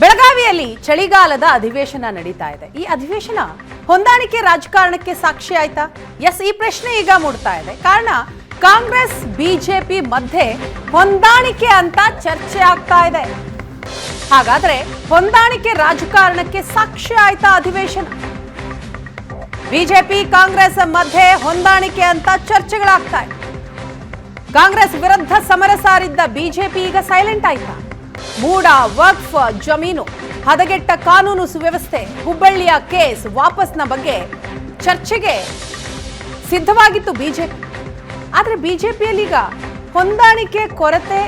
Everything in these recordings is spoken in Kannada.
ಬೆಳಗಾವಿಯಲ್ಲಿ ಚಳಿಗಾಲದ ಅಧಿವೇಶನ ನಡೀತಾ ಇದೆ. ಈ ಅಧಿವೇಶನ ಹೊಂದಾಣಿಕೆ ರಾಜಕಾರಣಕ್ಕೆ ಸಾಕ್ಷಿ ಆಯ್ತಾ? ಎಸ್, ಈ ಪ್ರಶ್ನೆ ಈಗ ಮೂಡ್ತಾ ಇದೆ. ಕಾರಣ, ಕಾಂಗ್ರೆಸ್, ಬಿಜೆಪಿ ಮಧ್ಯೆ ಹೊಂದಾಣಿಕೆ ಅಂತ ಚರ್ಚೆ ಆಗ್ತಾ ಇದೆ. ಹಾಗಾದ್ರೆ ಹೊಂದಾಣಿಕೆ ರಾಜಕಾರಣಕ್ಕೆ ಸಾಕ್ಷಿ ಆಯ್ತಾ ಅಧಿವೇಶನ? ಬಿಜೆಪಿ, ಕಾಂಗ್ರೆಸ್ ಮಧ್ಯೆ ಹೊಂದಾಣಿಕೆ ಅಂತ ಚರ್ಚೆಗಳಾಗ್ತಾ ಇದೆ. ಕಾಂಗ್ರೆಸ್ ವಿರುದ್ಧ ಸಮರ ಸಾರಿದ್ದ ಬಿಜೆಪಿ ಈಗ ಸೈಲೆಂಟ್ ಆಯ್ತಾ? ಮೂಡ ವಕ್ಫ್ ಜಮೀನು. ಹದಗೆಟ್ಟ ಕಾನೂನು ಸುವ್ಯವಸ್ಥೆ. ಹುಬ್ಬಳ್ಳಿಯ ಕೇಸ್ ವಾಪಸ್ನ ಬಗ್ಗೆ ಚರ್ಚೆಗೆ ಸಿದ್ಧವಾಗಿತ್ತು ಬಿಜೆಪಿ. ಆದರೆ ಬಿಜೆಪಿಯಲ್ಲೀಗ ಹೊಂದಾಣಿಕೆ ಕೊರತೆ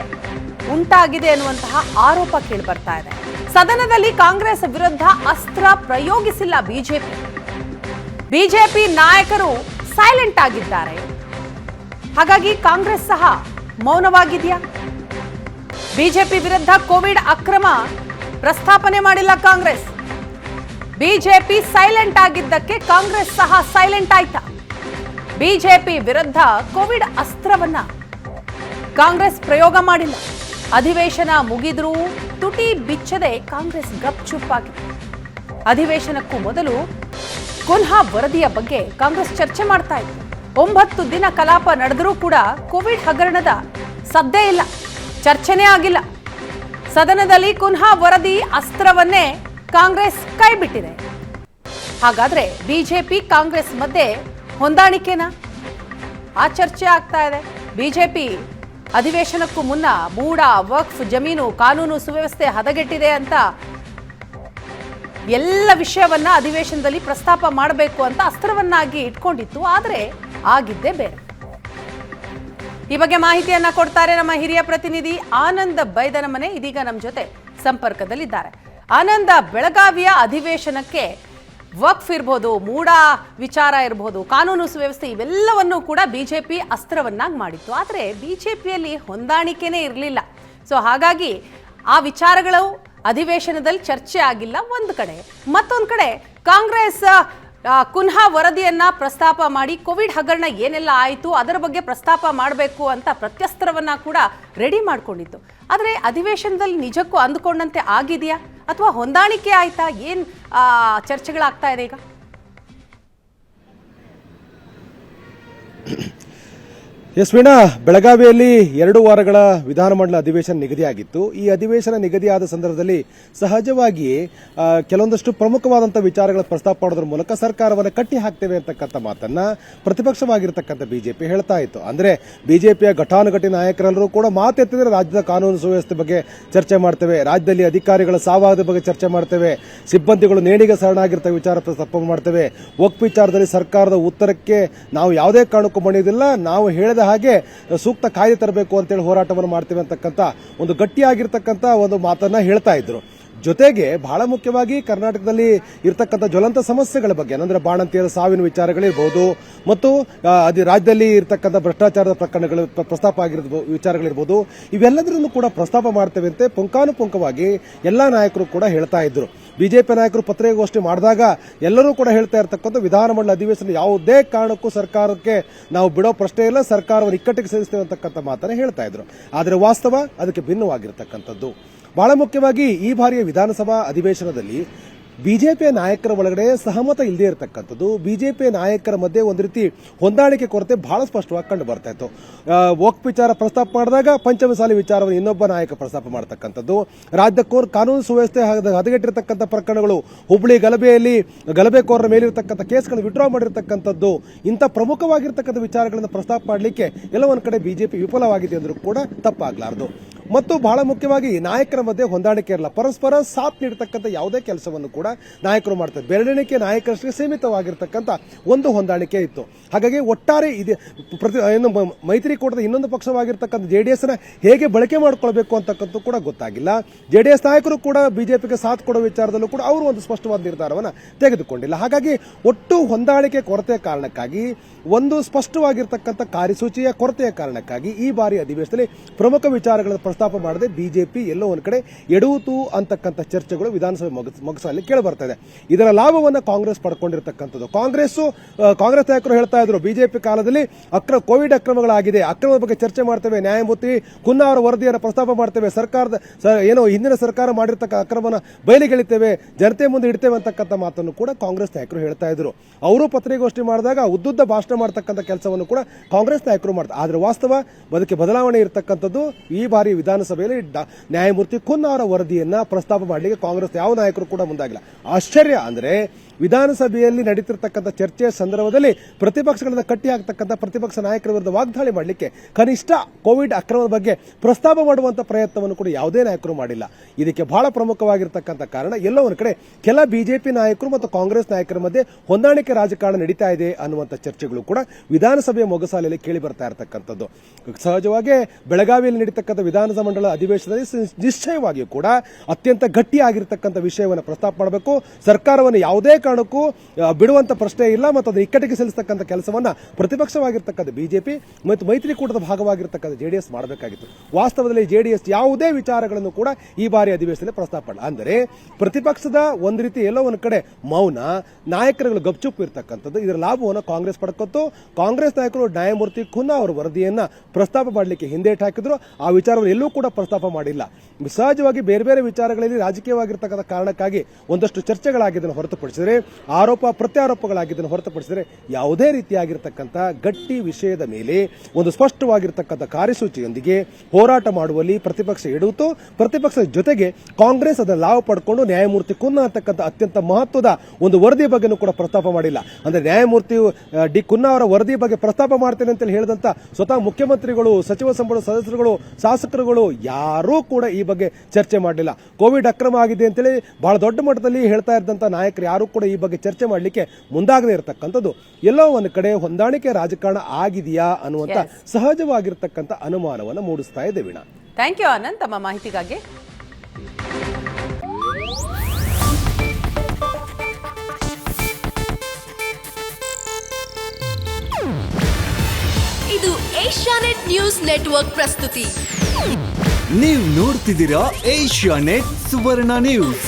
ಉಂಟಾಗಿದೆ ಅನ್ನುವಂತಹ ಆರೋಪ ಕೇಳಿಬರ್ತಾ ಇದೆ. ಸದನದಲ್ಲಿ ಕಾಂಗ್ರೆಸ್ ವಿರುದ್ಧ ಅಸ್ತ್ರ ಪ್ರಯೋಗಿಸಿಲ್ಲ ಬಿಜೆಪಿ. ಬಿಜೆಪಿ ನಾಯಕರು ಸೈಲೆಂಟ್ ಆಗಿದ್ದಾರೆ. ಹಾಗಾಗಿ ಕಾಂಗ್ರೆಸ್ ಸಹ ಮೌನವಾಗಿದೆಯಾ? ಬಿಜೆಪಿ ವಿರುದ್ಧ ಕೋವಿಡ್ ಅಕ್ರಮ ಪ್ರಸ್ತಾಪನೆ ಮಾಡಿಲ್ಲ ಕಾಂಗ್ರೆಸ್. ಬಿಜೆಪಿ ಸೈಲೆಂಟ್ ಆಗಿದ್ದಕ್ಕೆ ಕಾಂಗ್ರೆಸ್ ಸಹ ಸೈಲೆಂಟ್ ಆಯ್ತಾ. ಬಿಜೆಪಿ ವಿರುದ್ಧ ಕೋವಿಡ್ ಅಸ್ತ್ರವನ್ನ ಕಾಂಗ್ರೆಸ್ ಪ್ರಯೋಗ ಮಾಡಿಲ್ಲ. ಅಧಿವೇಶನ ಮುಗಿದ್ರೂ ತುಟಿ ಬಿಚ್ಚದೆ ಕಾಂಗ್ರೆಸ್ ಗಪ್ಚುಪ್ಪಾಗಿದೆ ಅಧಿವೇಶನಕ್ಕೂ ಮೊದಲು ಕುನ್ಹಾ ವರದಿಯ ಬಗ್ಗೆ ಕಾಂಗ್ರೆಸ್ ಚರ್ಚೆ ಮಾಡ್ತಾ ಇತ್ತು. ಒಂಬತ್ತು ದಿನ ಕಲಾಪ ನಡೆದರೂ ಕೂಡ ಕೋವಿಡ್ ಹಗರಣದ ಸದ್ದೇ ಇಲ್ಲ. ಚರ್ಚೆನೇ ಆಗಿಲ್ಲ. ಸದನದಲ್ಲಿ ಕುನ್ಹಾ ವರದಿ ಅಸ್ತ್ರವನ್ನೇ ಕಾಂಗ್ರೆಸ್ ಕೈಬಿಟ್ಟಿದೆ. ಹಾಗಾದ್ರೆ ಬಿಜೆಪಿ ಕಾಂಗ್ರೆಸ್ ಮಧ್ಯೆ ಹೊಂದಾಣಿಕೆನಾ? ಆ ಚರ್ಚೆ ಆಗ್ತಾ ಇದೆ. ಬಿಜೆಪಿ ಅಧಿವೇಶನಕ್ಕೂ ಮುನ್ನ ಮೂಡ, ವಕ್ಫ್, ಜಮೀನು, ಕಾನೂನು ಸುವ್ಯವಸ್ಥೆ ಹದಗೆಟ್ಟಿದೆ ಅಂತ ಎಲ್ಲ ವಿಷಯವನ್ನ ಅಧಿವೇಶನದಲ್ಲಿ ಪ್ರಸ್ತಾಪ ಮಾಡಬೇಕು ಅಂತ ಅಸ್ತ್ರವನ್ನಾಗಿ ಇಟ್ಕೊಂಡಿತ್ತು. ಆದರೆ ಆಗಿದ್ದೇ ಬೇರೆ. ಈ ಬಗ್ಗೆ ಮಾಹಿತಿಯನ್ನ ಕೊಡ್ತಾರೆ ನಮ್ಮ ಹಿರಿಯ ಪ್ರತಿನಿಧಿ ಆನಂದ ಬೈದನಮನೆ ಇದೀಗ ನಮ್ಮ ಜೊತೆ ಸಂಪರ್ಕದಲ್ಲಿದ್ದಾರೆ. ಆನಂದ, ಬೆಳಗಾವಿಯ ಅಧಿವೇಶನಕ್ಕೆ ವಕ್ಫ್ ಇರ್ಬೋದು ಮೂಡ ವಿಚಾರ ಇರ್ಬೋದು, ಕಾನೂನು ಸುವ್ಯವಸ್ಥೆ ಇವೆಲ್ಲವನ್ನೂ ಕೂಡ ಬಿಜೆಪಿ ಅಸ್ತ್ರವನ್ನಾಗಿ ಮಾಡಿತ್ತು. ಆದರೆ ಬಿಜೆಪಿಯಲ್ಲಿ ಹೊಂದಾಣಿಕೆನೇ ಇರಲಿಲ್ಲ. ಸೊ ಹಾಗಾಗಿ ಆ ವಿಚಾರಗಳು ಅಧಿವೇಶನದಲ್ಲಿ ಚರ್ಚೆ ಆಗಿಲ್ಲ. ಒಂದು ಕಡೆ, ಮತ್ತೊಂದು ಕಡೆ ಕಾಂಗ್ರೆಸ್ ಕುನ್ಹಾ ವರದಿಯನ್ನ ಪ್ರಸ್ತಾಪ ಮಾಡಿ, ಕೋವಿಡ್ ಹಗರಣ ಏನೆಲ್ಲ ಆಯಿತು, ಅದರ ಬಗ್ಗೆ ಪ್ರಸ್ತಾಪ ಮಾಡಬೇಕು ಅಂತ ಪ್ರತ್ಯಸ್ತ್ರವನ್ನ ಕೂಡ ರೆಡಿ ಮಾಡ್ಕೊಂಡಿತ್ತು. ಆದರೆ ಅಧಿವೇಶನದಲ್ಲಿ ನಿಜಕ್ಕೂ ಅಂದುಕೊಂಡಂತೆ ಆಗಿದೆಯಾ? ಅಥವಾ ಹೊಂದಾಣಿಕೆ ಆಯ್ತಾ? ಏನು ಚರ್ಚೆಗಳಾಗ್ತಾ ಇದೆ ಈಗ? ಎಸ್ ವೀಣಾ, ಬೆಳಗಾವಿಯಲ್ಲಿ ಎರಡು ವಾರಗಳ ವಿಧಾನಮಂಡಲ ಅಧಿವೇಶನ ನಿಗದಿಯಾಗಿತ್ತು. ಈ ಅಧಿವೇಶನ ನಿಗದಿಯಾದ ಸಂದರ್ಭದಲ್ಲಿ ಸಹಜವಾಗಿಯೇ ಕೆಲವೊಂದಷ್ಟು ಪ್ರಮುಖವಾದಂಥ ವಿಚಾರಗಳ ಪ್ರಸ್ತಾಪ ಮಾಡೋದ್ರ ಮೂಲಕ ಸರ್ಕಾರವನ್ನು ಕಟ್ಟಿ ಹಾಕ್ತೇವೆ ಅಂತಕ್ಕಂಥ ಮಾತನ್ನ ಪ್ರತಿಪಕ್ಷವಾಗಿರ್ತಕ್ಕಂಥ ಬಿಜೆಪಿ ಹೇಳ್ತಾ ಇತ್ತು. ಅಂದ್ರೆ ಬಿಜೆಪಿಯ ಘಟಾನುಘಟಿ ನಾಯಕರೆಲ್ಲರೂ ಕೂಡ ಮಾತೆತ್ತಿದ್ರೆ ರಾಜ್ಯದ ಕಾನೂನು ಸುವ್ಯವಸ್ಥೆ ಬಗ್ಗೆ ಚರ್ಚೆ ಮಾಡ್ತೇವೆ. ರಾಜ್ಯದಲ್ಲಿ ಅಧಿಕಾರಿಗಳ ಸಾವಾದ ಬಗ್ಗೆ ಚರ್ಚೆ ಮಾಡ್ತೇವೆ. ಸಿಬ್ಬಂದಿಗಳು ನೇಣಿಗೆ ಸರಣಾಗಿರ್ತಕ್ಕ ವಿಚಾರ ಪ್ರಸ್ತಾಪ ಮಾಡ್ತೇವೆ. ಒಕ್ ವಿಚಾರದಲ್ಲಿ ಸರ್ಕಾರದ ಉತ್ತರಕ್ಕೆ ನಾವು ಯಾವುದೇ ಕಾರಣಕ್ಕೂ ಮಣಿಯೋದಿಲ್ಲ ನಾವು ಹೇಳಿದ ಹಾಗೆ ಸೂಕ್ತ ಕಾಯ್ದೆ ತರಬೇಕು ಅಂತೇಳಿ ಹೋರಾಟವನ್ನು ಮಾಡ್ತೇವೆ ಅಂತಕ್ಕಂಥ ಒಂದು ಗಟ್ಟಿಯಾಗಿರ್ತಕ್ಕಂಥ ಒಂದು ಮಾತನ್ನ ಹೇಳ್ತಾ ಇದ್ರು. ಜೊತೆಗೆ ಬಹಳ ಮುಖ್ಯವಾಗಿ ಕರ್ನಾಟಕದಲ್ಲಿ ಇರತಕ್ಕಂಥ ಜ್ವಲಂತ ಸಮಸ್ಯೆಗಳ ಬಗ್ಗೆ ಅಂದ್ರೆ ಬಾಣಂತಿಯರ ಸಾವಿನ ವಿಚಾರಗಳಿರ್ಬೋದು ಮತ್ತು ಅದೇ ರಾಜ್ಯದಲ್ಲಿ ಇರತಕ್ಕಂಥ ಭ್ರಷ್ಟಾಚಾರದ ಪ್ರಕರಣಗಳು ಪ್ರ- ಪ್ರಸ್ತಾಪ ಆಗಿರ್ಬೋದು, ವಿಚಾರಗಳಿರ್ಬೋದು ಇವೆಲ್ಲದರನ್ನು ಕೂಡ ಪ್ರಸ್ತಾಪ ಮಾಡ್ತೇವೆ ಅಂತ, ಪುಂಕಾನುಪುಂಕವಾಗಿ ಎಲ್ಲ ನಾಯಕರು ಕೂಡ ಹೇಳ್ತಾ ಇದ್ರು. ಬಿಜೆಪಿ ನಾಯಕರು ಪತ್ರಿಕಾಗೋಷ್ಠಿ ಮಾಡಿದಾಗ ಎಲ್ಲರೂ ಕೂಡ ಹೇಳ್ತಾ ಇರತಕ್ಕಂಥ ವಿಧಾನಮಂಡಲ ಅಧಿವೇಶನ ಯಾವುದೇ ಕಾರಣಕ್ಕೂ ಸರ್ಕಾರಕ್ಕೆ ನಾವು ಬಿಡೋ ಪ್ರಶ್ನೆ ಇಲ್ಲ, ಸರ್ಕಾರವನ್ನು ಇಕ್ಕಟ್ಟಿಗೆ ಸೇರಿಸ್ತೇವೆ ಅಂತಕ್ಕಂಥ ಮಾತನ್ನು ಹೇಳ್ತಾ ಇದ್ರು. ಆದರೆ ವಾಸ್ತವ ಅದಕ್ಕೆ ಭಿನ್ನವಾಗಿರ್ತಕ್ಕಂಥದ್ದು. ಬಹಳ ಮುಖ್ಯವಾಗಿ ಈ ಬಾರಿಯ ವಿಧಾನಸಭಾ ಅಧಿವೇಶನದಲ್ಲಿ ಬಿಜೆಪಿಯ ನಾಯಕರ ಒಳಗಡೆ ಸಹಮತ ಇಲ್ಲದೆ ಇರತಕ್ಕಂಥದ್ದು. ಬಿಜೆಪಿ ನಾಯಕರ ಮಧ್ಯೆ ಒಂದು ರೀತಿ ಹೊಂದಾಣಿಕೆ ಕೊರತೆ ಬಹಳ ಸ್ಪಷ್ಟವಾಗಿ ಕಂಡು ಬರ್ತಾ ಇತ್ತು. ವಿಚಾರ ಪ್ರಸ್ತಾಪ ಮಾಡಿದಾಗ ಪಂಚಮಸಾಲಿ ವಿಚಾರವನ್ನು ಇನ್ನೊಬ್ಬ ನಾಯಕ ಪ್ರಸ್ತಾಪ ಮಾಡತಕ್ಕಂಥದ್ದು. ರಾಜ್ಯ ಕೋರ್ ಕಾನೂನು ಸುವ್ಯವಸ್ಥೆ ಹದ- ಹದಗೆಟ್ಟಿರತಕ್ಕಂಥ ಪ್ರಕರಣಗಳು ಹುಬ್ಬಳ್ಳಿ ಗಲಭೆಯಲ್ಲಿ ಗಲಭೆಕೋರರ ಮೇಲಿರತಕ್ಕಂಥ ಕೇಸ್ಗಳನ್ನು ವಿಡ್ರಾ ಮಾಡಿರತಕ್ಕಂಥದ್ದು. ಇಂಥ ಪ್ರಮುಖವಾಗಿರ್ತಕ್ಕಂಥ ವಿಚಾರಗಳನ್ನು ಪ್ರಸ್ತಾಪ ಮಾಡಲಿಕ್ಕೆ ಎಲ್ಲ ಒಂದು ಕಡೆ ಬಿಜೆಪಿ ವಿಫಲವಾಗಿದೆ ಅಂದರೂ ಕೂಡ ತಪ್ಪಾಗಲಾರದು. ಮತ್ತು ಬಹಳ ಮುಖ್ಯವಾಗಿ ನಾಯಕರ ಮಧ್ಯೆ ಹೊಂದಾಣಿಕೆ ಇರಲ್ಲ. ಪರಸ್ಪರ ಸಾಥ್ ನೀಡತಕ್ಕಂಥ ಯಾವುದೇ ಕೆಲಸವನ್ನು ಕೂಡ ನಾಯಕರು ಮಾಡ್ತಾರೆ. ಬೆರಳೆಣಿಕೆ ನಾಯಕರಷ್ಟೇ ಸೀಮಿತವಾಗಿರ್ತಕ್ಕಂಥ ಒಂದು ಹೊಂದಾಣಿಕೆ ಇತ್ತು. ಹಾಗಾಗಿ ಒಟ್ಟಾರೆ ಇದೆ, ಪ್ರತಿ ಏನು ಮೈತ್ರಿಕೂಟದ ಇನ್ನೊಂದು ಪಕ್ಷವಾಗಿರ್ತಕ್ಕಂಥ ಜೆಡಿಎಸ್ ಎಸ್ನ ಹೇಗೆ ಬಳಕೆ ಮಾಡಿಕೊಳ್ಬೇಕು ಅಂತಕ್ಕಂಥ ಕೂಡ ಗೊತ್ತಾಗಿಲ್ಲ. ಜೆಡಿಎಸ್ ನಾಯಕರು ಕೂಡ ಬಿಜೆಪಿಗೆ ಸಾಥ್ ಕೊಡೋ ವಿಚಾರದಲ್ಲೂ ಕೂಡ ಅವರು ಒಂದು ಸ್ಪಷ್ಟವಾದ ನಿರ್ಧಾರವನ್ನು ತೆಗೆದುಕೊಂಡಿಲ್ಲ. ಹಾಗಾಗಿ ಒಟ್ಟು ಹೊಂದಾಣಿಕೆ ಕೊರತೆಯ ಕಾರಣಕ್ಕಾಗಿ, ಒಂದು ಸ್ಪಷ್ಟವಾಗಿರ್ತಕ್ಕಂಥ ಕಾರ್ಯಸೂಚಿಯ ಕೊರತೆಯ ಕಾರಣಕ್ಕಾಗಿ ಈ ಬಾರಿ ಅಧಿವೇಶನದಲ್ಲಿ ಪ್ರಮುಖ ವಿಚಾರಗಳನ್ನು ಪ್ರಸ್ತಾಪ ಮಾಡದೆ ಬಿಜೆಪಿ ಎಲ್ಲೋ ಒಂದ್ ಕಡೆ ಎಡುವುದು ಅಂತಕ್ಕಂಥ ಚರ್ಚೆಗಳು ವಿಧಾನಸಭೆ ಮೊಗಸ್- ಮೊಗಸಲ್ಲಿ ಕೇಳಿ ಬರ್ತಾ ಇದೆ ಇದರ ಲಾಭವನ್ನ ಕಾಂಗ್ರೆಸ್ ಪಡ್ಕೊಂಡಿರ್ತಕ್ಕಂಥದ್ದು. ಕಾಂಗ್ರೆಸ್ ಕಾಂಗ್ರೆಸ್ ನಾಯಕರು ಹೇಳ್ತಾ ಇದ್ರು, ಬಿಜೆಪಿ ಕಾಲದಲ್ಲಿ ಅಕ್ರ, ಕೋವಿಡ್ ಅಕ್ರಮಗಳಾಗಿದೆ. ಅಕ್ರಮದ ಬಗ್ಗೆ ಚರ್ಚೆ ಮಾಡ್ತೇವೆ, ನ್ಯಾಯಮೂರ್ತಿ ಕುನ್ನಾ ಅವರ ವರದಿಯನ್ನು ಪ್ರಸ್ತಾಪ ಮಾಡ್ತೇವೆ, ಸರ್ಕಾರದ ಏನೋ ಹಿಂದಿನ ಸರ್ಕಾರ ಮಾಡಿರ್ತಕ್ಕ ಅಕ್ರಮನ ಬಯಲಿಗೆಳಿತೇವೆ, ಜನತೆ ಮುಂದೆ ಇಡ್ತೇವೆ ಅಂತಕ್ಕಂಥ ಮಾತನ್ನು ಕೂಡ ಕಾಂಗ್ರೆಸ್ ನಾಯಕರು ಹೇಳ್ತಾ ಇದ್ರು. ಅವರು ಪತ್ರಿಕಾಗೋಷ್ಠಿ ಮಾಡಿದಾಗ ಉದ್ದುದ್ದ ಭಾಷಣ ಮಾಡ್ತಕ್ಕಂಥ ಕೆಲಸವನ್ನು ಕೂಡ ಕಾಂಗ್ರೆಸ್ ನಾಯಕರು ಮಾಡ್ತಾರೆ ಆದ್ರೆ ವಾಸ್ತವ, ಅದಕ್ಕೆ ಬದಲಾವಣೆ ಇರತಕ್ಕಂಥದ್ದು ಈ ಬಾರಿ ವಿಧಾನಸಭೆಯಲ್ಲಿ ನ್ಯಾಯಮೂರ್ತಿ ಕುನ್ನಾ ಅವರ ವರದಿಯನ್ನ ಪ್ರಸ್ತಾಪ ಮಾಡಲಿಕ್ಕೆ ಕಾಂಗ್ರೆಸ್ ಯಾವ ನಾಯಕರು ಕೂಡ ಮುಂದಾಗಿಲ್ಲ. ಆಶ್ಚರ್ಯ ಅಂದ್ರೆ ವಿಧಾನಸಭೆಯಲ್ಲಿ ನಡೀತಿರ್ತಕ್ಕಂಥ ಚರ್ಚೆಯ ಸಂದರ್ಭದಲ್ಲಿ ಪ್ರತಿಪಕ್ಷಗಳನ್ನು ಕಟ್ಟಿ ಹಾಕ್ತಕ್ಕಂಥ ಪ್ರತಿಪಕ್ಷ ನಾಯಕರ ವಿರುದ್ಧ ವಾಗ್ದಾಳಿ ಮಾಡಲಿಕ್ಕೆ ಕನಿಷ್ಠ ಕೋವಿಡ್ ಅಕ್ರಮದ ಬಗ್ಗೆ ಪ್ರಸ್ತಾಪ ಮಾಡುವಂಥ ಪ್ರಯತ್ನವನ್ನು ಕೂಡ ಯಾವುದೇ ನಾಯಕರು ಮಾಡಿಲ್ಲ. ಇದಕ್ಕೆ ಬಹಳ ಪ್ರಮುಖವಾಗಿರ್ತಕ್ಕಂಥ ಕಾರಣ ಎಲ್ಲೋ ಒಂದು ಕಡೆ ಕೆಲ ಬಿಜೆಪಿ ನಾಯಕರು ಮತ್ತು ಕಾಂಗ್ರೆಸ್ ನಾಯಕರ ಮಧ್ಯೆ ಹೊಂದಾಣಿಕೆ ರಾಜಕಾರಣ ನಡೀತಾ ಇದೆ ಅನ್ನುವಂಥ ಚರ್ಚೆಗಳು ಕೂಡ ವಿಧಾನಸಭೆಯ ಮೊಗಸಾಲೆಯಲ್ಲಿ ಕೇಳಿ ಬರ್ತಾ ಇರತಕ್ಕಂಥದ್ದು. ಸಹಜವಾಗಿ ಬೆಳಗಾವಿಯಲ್ಲಿ ನಡೀತಕ್ಕಂಥ ವಿಧಾನಸಭಾ ಮಂಡಲ ಅಧಿವೇಶನದಲ್ಲಿ ನಿಶ್ಚಯವಾಗಿಯೂ ಕೂಡ ಅತ್ಯಂತ ಗಟ್ಟಿಯಾಗಿರ್ತಕ್ಕಂಥ ವಿಷಯವನ್ನು ಪ್ರಸ್ತಾಪ ಮಾಡಬೇಕು. ಸರ್ಕಾರವನ್ನು ಯಾವುದೇ ಕಾರಣಕ್ಕೂ ಬಿಡುವಂತ ಪ್ರಶ್ನೆ ಇಲ್ಲ ಮತ್ತು ಅದನ್ನು ಇಕ್ಕಟ್ಟಿಗೆ ಸಲ್ಲಿಸತಕ್ಕಂಥ ಕೆಲಸವನ್ನ ಪ್ರತಿಪಕ್ಷವಾಗಿರ್ತಕ್ಕಂಥ ಬಿಜೆಪಿ ಮತ್ತು ಮೈತ್ರಿಕೂಟದ ಭಾಗವಾಗಿರ್ತಕ್ಕಂಥ ಜೆಡಿಎಸ್ ಮಾಡಬೇಕಾಗಿತ್ತು. ವಾಸ್ತವದಲ್ಲಿ ಜೆಡಿಎಸ್ ಯಾವುದೇ ವಿಚಾರಗಳನ್ನು ಕೂಡ ಈ ಬಾರಿ ಅಧಿವೇಶನದಲ್ಲಿ ಪ್ರಸ್ತಾಪ ಅಂದರೆ ಪ್ರತಿಪಕ್ಷದ ಒಂದು ರೀತಿ ಎಲ್ಲೋ ಒಂದು ಕಡೆ ಮೌನ, ನಾಯಕರುಗಳು ಗಪ್ಚುಪ್ ಇರ್ತಕ್ಕಂಥದ್ದು, ಇದರ ಲಾಭವನ್ನು ಕಾಂಗ್ರೆಸ್ ಪಡ್ಕೊತ್ತು. ಕಾಂಗ್ರೆಸ್ ನಾಯಕರು ನ್ಯಾಯಮೂರ್ತಿ ಖುನ್ನಾ ಅವರ ವರದಿಯನ್ನ ಪ್ರಸ್ತಾಪ ಮಾಡಲಿಕ್ಕೆ ಹಿಂದೇಟು ಹಾಕಿದ್ರು. ಆ ವಿಚಾರವನ್ನು ಎಲ್ಲೂ ಕೂಡ ಪ್ರಸ್ತಾಪ ಮಾಡಿಲ್ಲ. ಸಹಜವಾಗಿ ಬೇರೆ ಬೇರೆ ವಿಚಾರಗಳಲ್ಲಿ ರಾಜಕೀಯವಾಗಿರ್ತಕ್ಕಂಥ ಕಾರಣಕ್ಕಾಗಿ ಒಂದಷ್ಟು ಚರ್ಚೆಗಳಾಗಿದ್ದನ್ನು ಹೊರತುಪಡಿಸಿದರೆ ಆರೋಪ ಪ್ರತ್ಯಾರೋಪಗಳಾಗಿದ್ದನ್ನು ಹೊರತುಪಡಿಸಿದರೆ ಯಾವುದೇ ರೀತಿಯಾಗಿರ್ತಕ್ಕಂಥ ಗಟ್ಟಿ ವಿಷಯದ ಮೇಲೆ ಒಂದು ಸ್ಪಷ್ಟವಾಗಿರ್ತಕ್ಕಂಥ ಕಾರ್ಯಸೂಚಿಯೊಂದಿಗೆ ಹೋರಾಟ ಮಾಡುವಲ್ಲಿ ಪ್ರತಿಪಕ್ಷ ಎಡುವುದು ಪ್ರತಿಪಕ್ಷದ ಜೊತೆಗೆ ಕಾಂಗ್ರೆಸ್ ಅದನ್ನು ಲಾಭ ಪಡ್ಕೊಂಡು ನ್ಯಾಯಮೂರ್ತಿ ಕುನ್ನ ಅಂತಕ್ಕಂಥ ಅತ್ಯಂತ ಮಹತ್ವದ ಒಂದು ವರದಿ ಬಗ್ಗೆನೂ ಕೂಡ ಪ್ರಸ್ತಾಪ ಮಾಡಿಲ್ಲ. ಅಂದರೆ ನ್ಯಾಯಮೂರ್ತಿ ಡಿ ಕುನ್ನಾ ಅವರ ವರದಿ ಬಗ್ಗೆ ಪ್ರಸ್ತಾಪ ಮಾಡ್ತೇನೆ ಅಂತ ಹೇಳಿದಂತ ಸ್ವತಃ ಮುಖ್ಯಮಂತ್ರಿಗಳು, ಸಚಿವ ಸಂಪುಟ ಸದಸ್ಯರುಗಳು, ಶಾಸಕರುಗಳು ಯಾರೂ ಕೂಡ ಈ ಬಗ್ಗೆ ಚರ್ಚೆ ಮಾಡಲಿಲ್ಲ. ಕೋವಿಡ್ ಅಕ್ರಮ ಆಗಿದೆ ಅಂತೇಳಿ ಬಹಳ ದೊಡ್ಡ ಮಟ್ಟದಲ್ಲಿ ಹೇಳ್ತಾ ಇದ್ದಂತ ನಾಯಕರು ಯಾರು ಕೂಡ ಈ ಬಗ್ಗೆ ಚರ್ಚೆ ಮಾಡಲಿಕ್ಕೆ ಮುಂದಾಗದೇ ಇರತಕ್ಕಂಥದ್ದು. ಎಲ್ಲೋ ಒಂದು ಕಡೆ ಹೊಂದಾಣಿಕೆ ರಾಜಕಾರಣ ಆಗಿದೆಯಾ ಅನ್ನುವಂತ ಸಹಜವಾಗಿರ್ತಕ್ಕಂಥ ಅನುಮಾನವನ್ನು ಮೂಡಿಸ್ತಾ ಇದೆ ವೀಣಾ. ಥ್ಯಾಂಕ್ ಯು ಆನಂದ್ ತಮ್ಮ ಮಾಹಿತಿಗಾಗಿ. ಇದು ಏಷ್ಯಾನೆಟ್ ನ್ಯೂಸ್ ನೆಟ್ವರ್ಕ್ ಪ್ರಸ್ತುತಿ. ನೀವು ನೋಡ್ತಿದ್ದೀರಾ ಏಷ್ಯಾ ನೆಟ್ ಸುವರ್ಣ ನ್ಯೂಸ್.